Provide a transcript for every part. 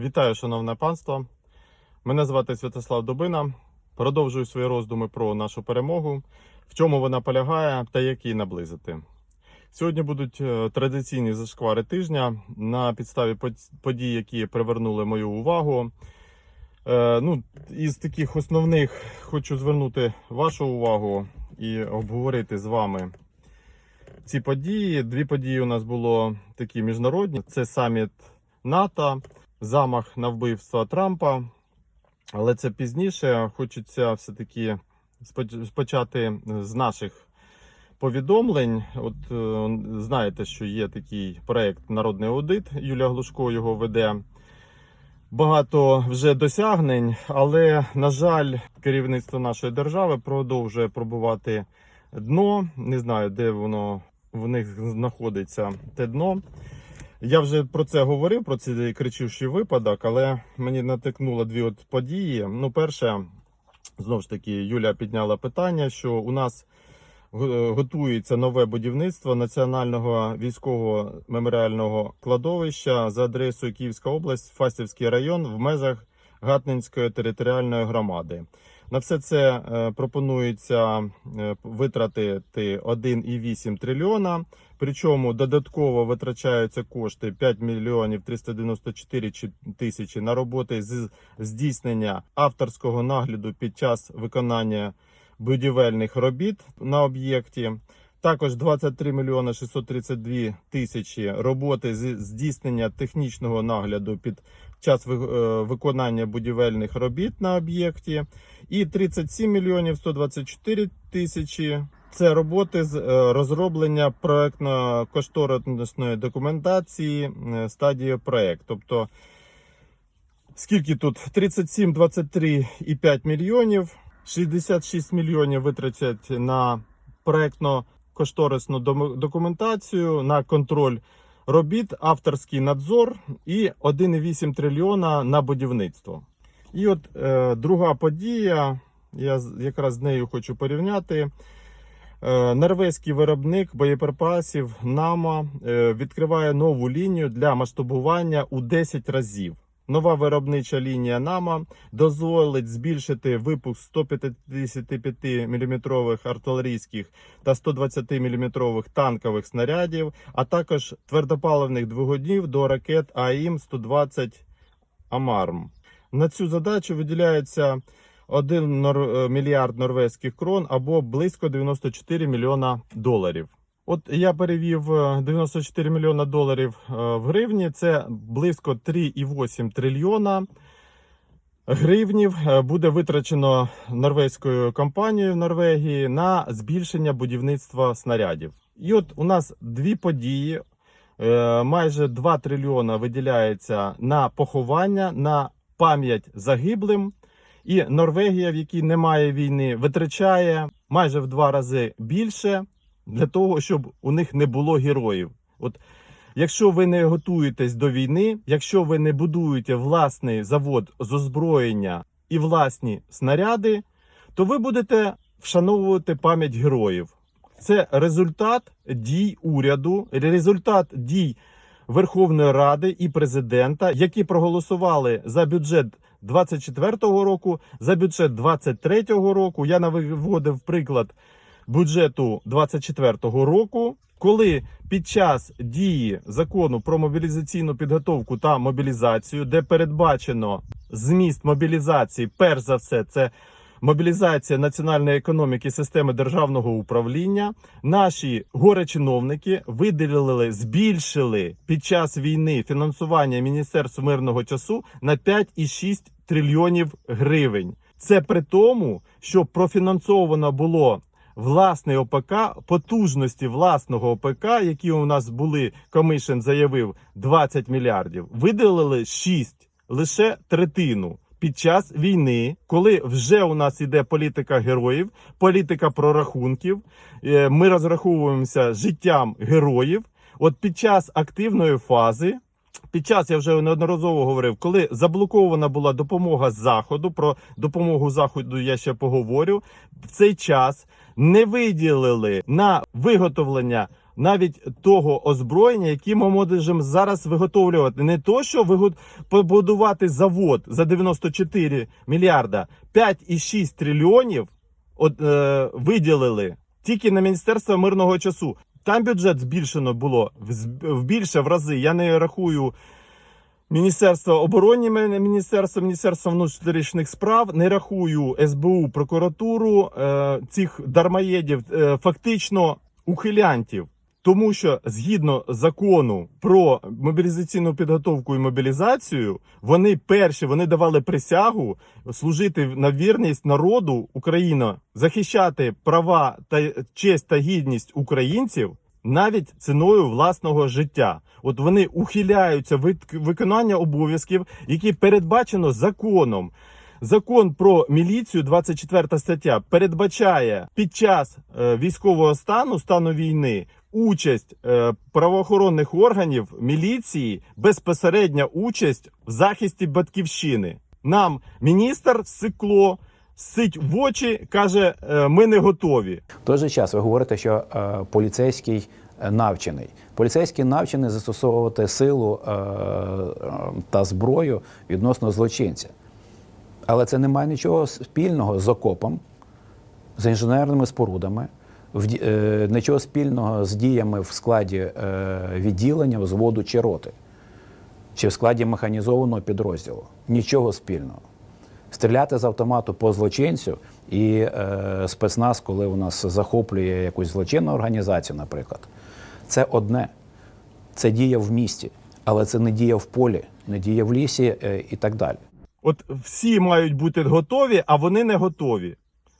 Вітаю, шановне панство. Мене звати Святослав Добина. Продовжую свої роздуми про нашу перемогу, в чому вона полягає та як її наблизити. Сьогодні будуть е, традиційні зашквари тижня на підставі подій, які привернули мою увагу. Е, ну, із таких основних хочу звернути вашу увагу і обговорити з вами ці події. Дві події у нас було такі міжнародні: це саміт НАТО, замах на вбивство Трампа. Але це пізніше. Хочеться все-таки споч- почати з наших повідомлень. От е, знаєте, що є такий проект Народний аудит. Юлія Глушко його веде. Багато вже досягнень, але на жаль, керівництво нашої держави продовжує пробувати дно. Не знаю, де воно в них знаходиться те дно. Я вже про це говорив, про цей кричущий випадок, але мені натикнуло дві от події. Ну, перше, знову ж таки, Юля підняла питання, що у нас готується нове будівництво Національного військового меморіального кладовища за адресою Київська область, Фастівський район в межах Гатненської територіальної громади. На все це е, пропонується е, витратити 1,8 трильйона. Причому додатково витрачаються кошти 5 мільйонів 394 чи- тисячі на роботи з здійснення авторського нагляду під час виконання будівельних робіт на об'єкті. Також 23 мільйони 632 тисячі роботи з здійснення технічного нагляду під час е, виконання будівельних робіт на об'єкті. І 37 мільйонів 124 тисячі це роботи з е, розроблення проектно-кошторисної документації е, стадії проект. Тобто, скільки тут? 37, 23 і 5 мільйонів. 66 мільйонів витратять на проектно-кошторисну документацію, на контроль робіт, авторський надзор і 1,8 трильйона на будівництво. І от е, друга подія, я якраз з нею хочу порівняти. Е, Норвезький виробник боєприпасів НАМА е, відкриває нову лінію для масштабування у 10 разів. Нова виробнича лінія НАМА дозволить збільшити випуск 155 мм артилерійських та 120 мм танкових снарядів, а також твердопаливних двигунів до ракет АІМ-120 Амарм. На цю задачу виділяється 1 нор- е, мільярд норвезьких крон або близько 94 мільйона доларів. От я перевів е, 94 мільйона доларів е, в гривні. Це близько 3,8 трильйона гривнів е, буде витрачено норвезькою компанією в Норвегії на збільшення будівництва снарядів. І от у нас дві події. Е, Майже 2 трильйона виділяється на поховання, на пам'ять загиблим. І Норвегія, в якій немає війни, витрачає майже в два рази більше для того, щоб у них не було героїв. От якщо ви не готуєтесь до війни, якщо ви не будуєте власний завод з озброєння і власні снаряди, то ви будете вшановувати пам'ять героїв. Це результат дій уряду, результат дій Верховної Ради і президента, які проголосували за бюджет 24-го року, за бюджет 23-го року. Я наводив приклад бюджету 24-го року, коли під час дії закону про мобілізаційну підготовку та мобілізацію, де передбачено зміст мобілізації, перш за все, це мобілізація національної економіки системи державного управління. Наші горе-чиновники виділили, збільшили під час війни фінансування Міністерства мирного часу на 5,6 трильйонів гривень. Це при тому, що профінансовано було власний ОПК, потужності власного ОПК, які у нас були, Комишин заявив 20 мільярдів, виділили 6, лише третину. Під час війни, коли вже у нас іде політика героїв, політика прорахунків, е, ми розраховуємося життям героїв. От під час активної фази під час я вже неодноразово говорив, коли заблокована була допомога з заходу. Про допомогу заходу я ще поговорю. В цей час не виділили на виготовлення навіть того озброєння, яке ми можемо зараз виготовлювати. Не то, що побудувати завод за 94 мільярда, 5,6 трильйонів от, е, виділили тільки на Міністерство мирного часу. Там бюджет збільшено було в, більше в рази. Я не рахую Міністерство оборони, Міністерство, Міністерство внутрішніх справ, не рахую СБУ, прокуратуру е, цих дармоєдів, е, фактично ухилянтів. Тому що згідно закону про мобілізаційну підготовку і мобілізацію, вони перші вони давали присягу служити на вірність народу Україна, захищати права та честь та гідність українців навіть ціною власного життя. От вони ухиляються від виконання обов'язків, які передбачено законом. Закон про міліцію, 24 стаття, передбачає під час е, військового стану, стану війни, участь е, правоохоронних органів міліції, безпосередня участь в захисті батьківщини. Нам міністр сикло, сить в очі, каже: е, ми не готові. В той же час ви говорите, що е, поліцейський навчений. Поліцейський навчений застосовувати силу е, та зброю відносно злочинця. Але це не має нічого спільного з окопом, з інженерними спорудами, е, нічого спільного з діями в складі е, відділення, взводу чи роти, чи в складі механізованого підрозділу. Нічого спільного. Стріляти з автомату по злочинцю і е, спецназ, коли у нас захоплює якусь злочинну організацію, наприклад, це одне. Це дія в місті, але це не дія в полі, не дія в лісі е, і так далі. От всі мають бути готові, а вони не готові.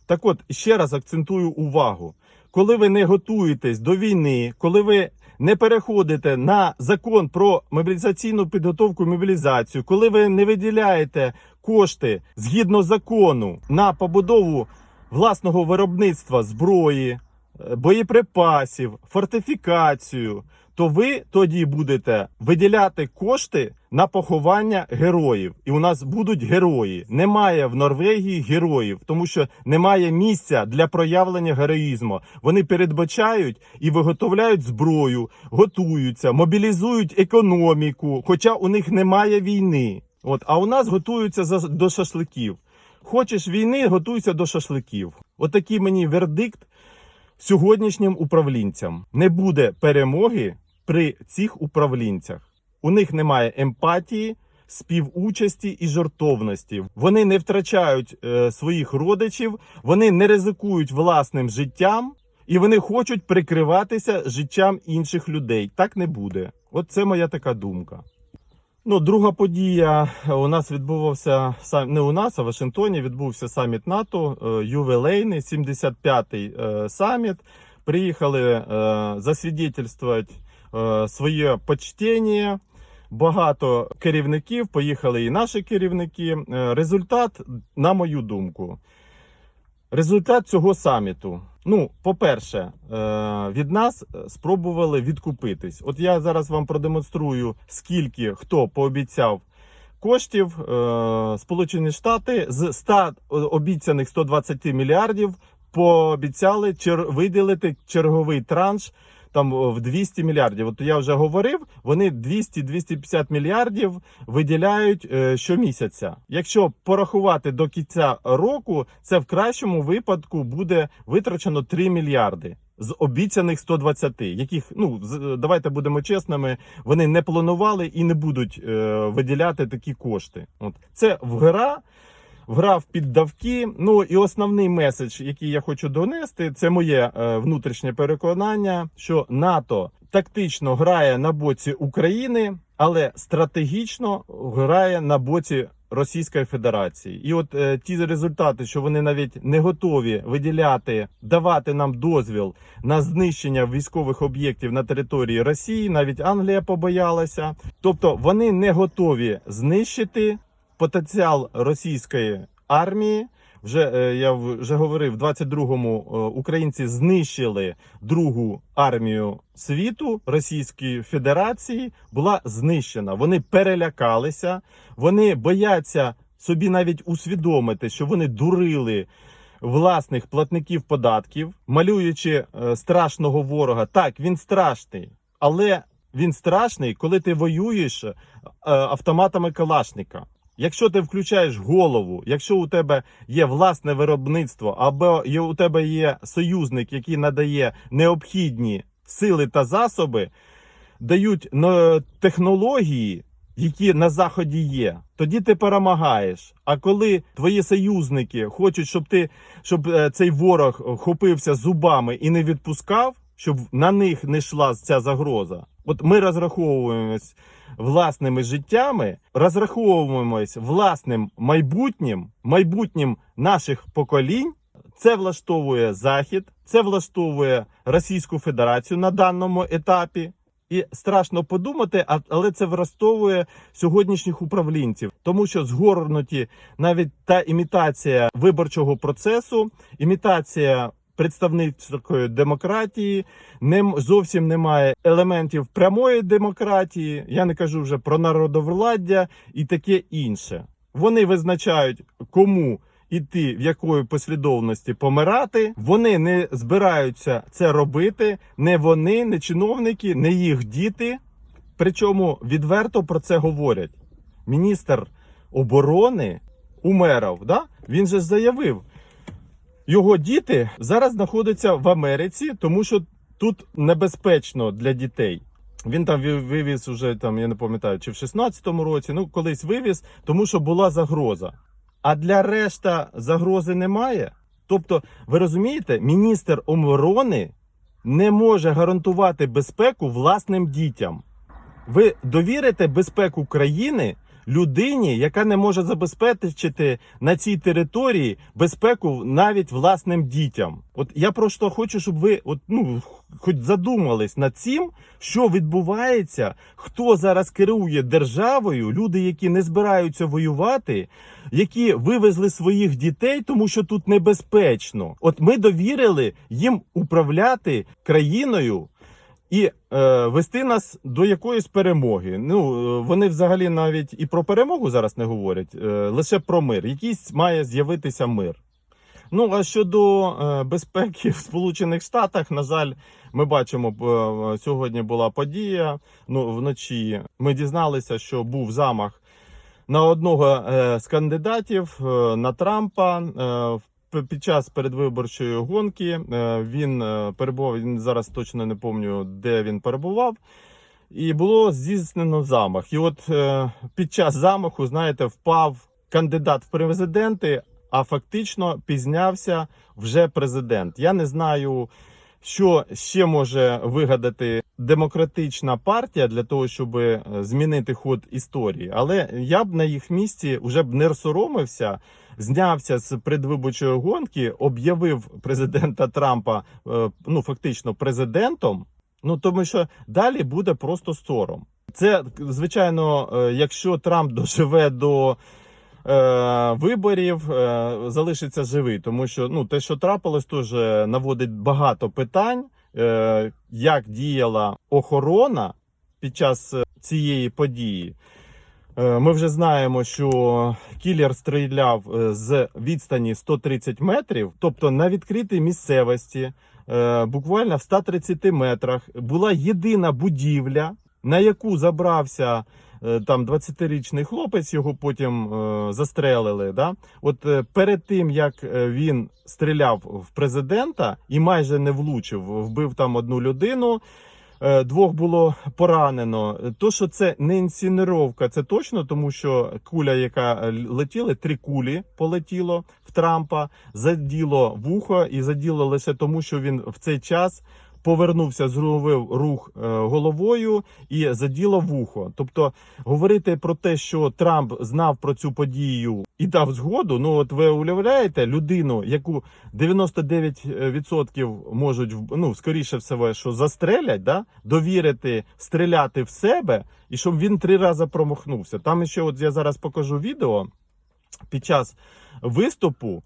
Так от, ще раз акцентую увагу. Коли ви не готуєтесь до війни, коли ви не переходите на закон про мобілізаційну підготовку мобілізацію, коли ви не виділяєте кошти згідно закону на побудову власного виробництва зброї, е, боєприпасів, фортифікацію, то ви тоді будете виділяти кошти на поховання героїв. І у нас будуть герої. Немає в Норвегії героїв, тому що немає місця для проявлення героїзму. Вони передбачають і виготовляють зброю, готуються, мобілізують економіку, хоча у них немає війни. От, а у нас готуються за, до шашликів. Хочеш війни, готуйся до шашликів. Отакий мені вердикт сьогоднішнім управлінцям. Не буде перемоги при цих управлінцях. У них немає емпатії, співучасті і жартовності. Вони не втрачають е, своїх родичів, вони не ризикують власним життям. І вони хочуть прикриватися життям інших людей. Так не буде. От це моя така думка. Ну, друга подія у нас відбувався не у нас, а в Вашингтоні відбувся саміт НАТО, е, ювілейний, 75-й е, саміт. Приїхали е, засвідетельствувати е, своє почтення. Багато керівників поїхали і наші керівники. Е, Результат, на мою думку, результат цього саміту. Ну, по-перше, е, від нас е, спробували відкупитись. От я зараз вам продемонструю, скільки хто пообіцяв коштів. Е, Сполучені Штати з 100 обіцяних 120 мільярдів пообіцяли виділити черговий транш. Там в 200 мільярдів. От я вже говорив, вони 200-250 мільярдів виділяють е, щомісяця. Якщо порахувати до кінця року, це в кращому випадку буде витрачено 3 мільярди з обіцяних 120, яких ну давайте будемо чесними, вони не планували і не будуть е, виділяти такі кошти. От це вгра. Вграв під давки. Ну і основний меседж, який я хочу донести, це моє е, внутрішнє переконання, що НАТО тактично грає на боці України, але стратегічно грає на боці Російської Федерації. І от е, ті результати, що вони навіть не готові виділяти, давати нам дозвіл на знищення військових об'єктів на території Росії, навіть Англія побоялася. Тобто вони не готові знищити потенціал російської армії. Вже е, я вже говорив, в 22-му е, українці знищили другу армію світу Російської Федерації. Була знищена. Вони перелякалися, вони бояться собі навіть усвідомити, що вони дурили власних платників податків, малюючи е, страшного ворога. Так, він страшний, але він страшний, коли ти воюєш автоматами Калашника. Якщо ти включаєш голову, якщо у тебе є власне виробництво, або у тебе є союзник, який надає необхідні сили та засоби, дають ну, технології, які на заході є, тоді ти перемагаєш. А коли твої союзники хочуть, щоб ти щоб е, цей ворог хопився зубами і не відпускав, щоб на них не йшла ця загроза. От ми розраховуємось власними життями, розраховуємось власним майбутнім, майбутнім наших поколінь. Це влаштовує Захід, це влаштовує Російську Федерацію на даному етапі. І страшно подумати, але це влаштовує сьогоднішніх управлінців, тому що згорнуті навіть та імітація виборчого процесу, імітація представницької демократії, не зовсім немає елементів прямої демократії. Я не кажу вже про народовладдя і таке інше. Вони визначають, кому іти в якої послідовності помирати. Вони не збираються це робити. Не вони, не чиновники, не їх діти. Причому відверто про це говорять. Міністр оборони Умеров, да? він же заявив, його діти зараз знаходяться в Америці, тому що тут небезпечно для дітей. Він там вивіз уже там, я не пам'ятаю, чи в 16-му році, ну колись вивіз, тому що була загроза. А для решта загрози немає. Тобто, ви розумієте, міністр оборони не може гарантувати безпеку власним дітям. Ви довірите безпеку країни людині, яка не може забезпечити на цій території безпеку навіть власним дітям. От я просто хочу, щоб ви от, ну, хоч задумались над цим, що відбувається, хто зараз керує державою, люди, які не збираються воювати, які вивезли своїх дітей, тому що тут небезпечно. От ми довірили їм управляти країною і е, вести нас до якоїсь перемоги. Ну е, вони взагалі навіть і про перемогу зараз не говорять, е, лише про мир. Якийсь має з'явитися мир. Ну а щодо е, безпеки в Сполучених Штатах, на жаль, ми бачимо, е, сьогодні була подія. Ну вночі ми дізналися, що був замах на одного е, з кандидатів е, на Трампа. В- під час передвиборчої гонки е, він е, перебував. Він зараз точно не пам'ятаю, де він перебував. І було здійснено замах. І от е, під час замаху, знаєте, впав кандидат в президенти, а фактично пізнявся вже президент. Я не знаю, що ще може вигадати демократична партія для того, щоб змінити ход історії. Але я б на їх місці вже б не соромився, знявся з предвиборчої гонки, об'явив президента Трампа е, ну фактично президентом. Ну тому що далі буде просто сором. Це звичайно, е, якщо Трамп доживе до е, виборів, е, залишиться живий, тому що ну те, що трапилось, теж наводить багато питань, е, як діяла охорона під час е, цієї події. Е, Ми вже знаємо, що кілер стріляв е, з відстані 130 метрів, тобто на відкритій місцевості, е, буквально в 130 метрах, була єдина будівля, на яку забрався там 20-річний хлопець, його потім застрелили. Да? От перед тим як він стріляв в президента і майже не влучив, вбив там одну людину. Е, Двох було поранено. То, що це не інсценировка, це точно, тому що куля, яка е, летіла, три кулі полетіло в Трампа, заділо вухо і заділо лише тому, що він в цей час повернувся, зробив рух е, головою і заділо вухо. Тобто говорити про те, що Трамп знав про цю подію і дав згоду. Ну от ви уявляєте людину, яку 99% можуть ну скоріше всього, що застрелять, да? довірити стріляти в себе, і щоб він три рази промахнувся. Там ще, от я зараз покажу відео під час виступу.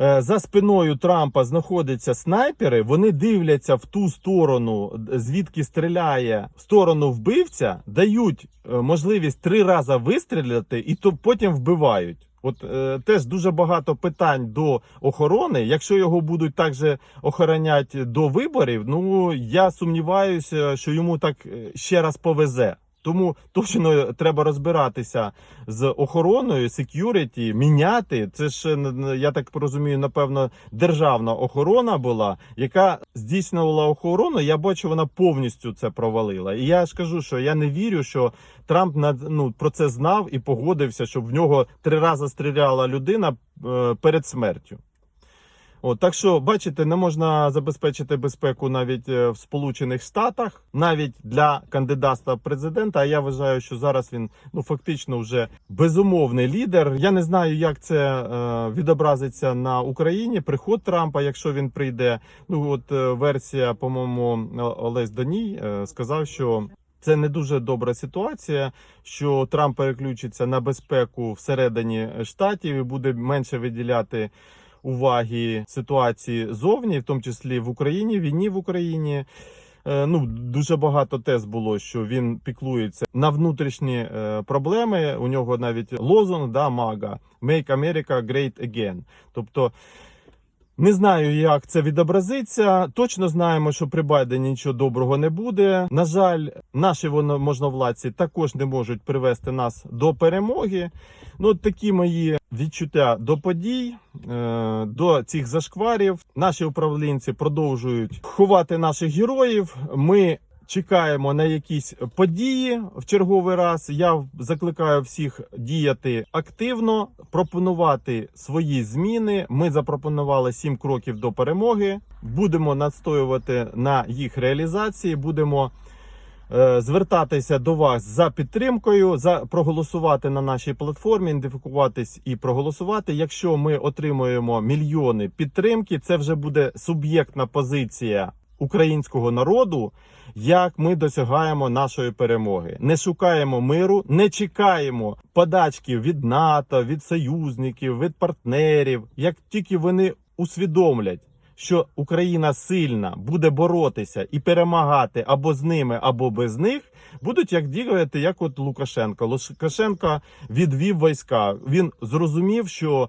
Е, за спиною Трампа знаходяться снайпери, вони дивляться в ту сторону, звідки стріляє в сторону вбивця, дають е, можливість три рази вистріляти і то потім вбивають. От е, теж дуже багато питань до охорони. Якщо його будуть також охороняти до виборів, ну я сумніваюся, що йому так е, ще раз повезе. Тому точно треба розбиратися з охороною, секюріті, міняти. Це ж н- я так розумію, напевно, державна охорона була, яка здійснювала охорону. Я бачу, вона повністю це провалила. І я ж кажу, що я не вірю, що Трамп ну, про це знав і погодився, щоб в нього три рази стріляла людина е, перед смертю. От, так що, бачите, не можна забезпечити безпеку навіть е, в Сполучених Штатах, навіть для кандидатства в президента. А я вважаю, що зараз він ну фактично вже безумовний лідер. Я не знаю, як це е, відобразиться на Україні. Приход Трампа, якщо він прийде. Ну от е, версія, по-моєму, Олесь Доній е, сказав, що. Це не дуже добра ситуація, що Трамп переключиться на безпеку всередині штатів і буде менше виділяти уваги ситуації зовні, в тому числі в Україні, війні в Україні. Е, Ну, дуже багато тез було, що він піклується на внутрішні е, проблеми. У нього навіть лозунг да, мага Make America Great Again. Тобто не знаю, як це відобразиться. Точно знаємо, що при Байдені нічого доброго не буде. На жаль, наші можновладці також не можуть привести нас до перемоги. Ну, такі мої відчуття до подій, е, до цих зашкварів. Наші управлінці продовжують ховати наших героїв. Ми чекаємо на якісь події в черговий раз. Я закликаю всіх діяти активно, пропонувати свої зміни. Ми запропонували сім кроків до перемоги. Будемо настоювати на їх реалізації. Будемо е, звертатися до вас за підтримкою, за проголосувати на нашій платформі, ідентифікуватись і проголосувати. Якщо ми отримуємо мільйони підтримки, це вже буде суб'єктна позиція українського народу. Як ми досягаємо нашої перемоги, не шукаємо миру, не чекаємо подачки від НАТО, від союзників, від партнерів. Як тільки вони усвідомлять, що Україна сильна буде боротися і перемагати або з ними, або без них, будуть як діяти, як от Лукашенко. Лукашенко відвів війська. Він зрозумів, що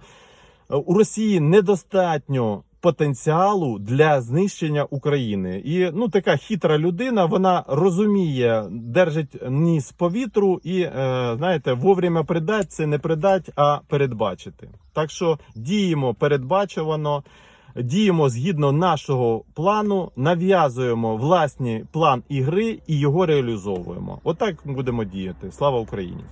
у Росії недостатньо потенціалу для знищення України. І ну така хитра людина, вона розуміє, держить ніс по вітру і е, знаєте, вовремя придать це не придать, а передбачити. Так що діємо передбачувано. Діємо згідно нашого плану, нав'язуємо власний план ігри і його реалізовуємо. Отак будемо діяти. Слава Україні!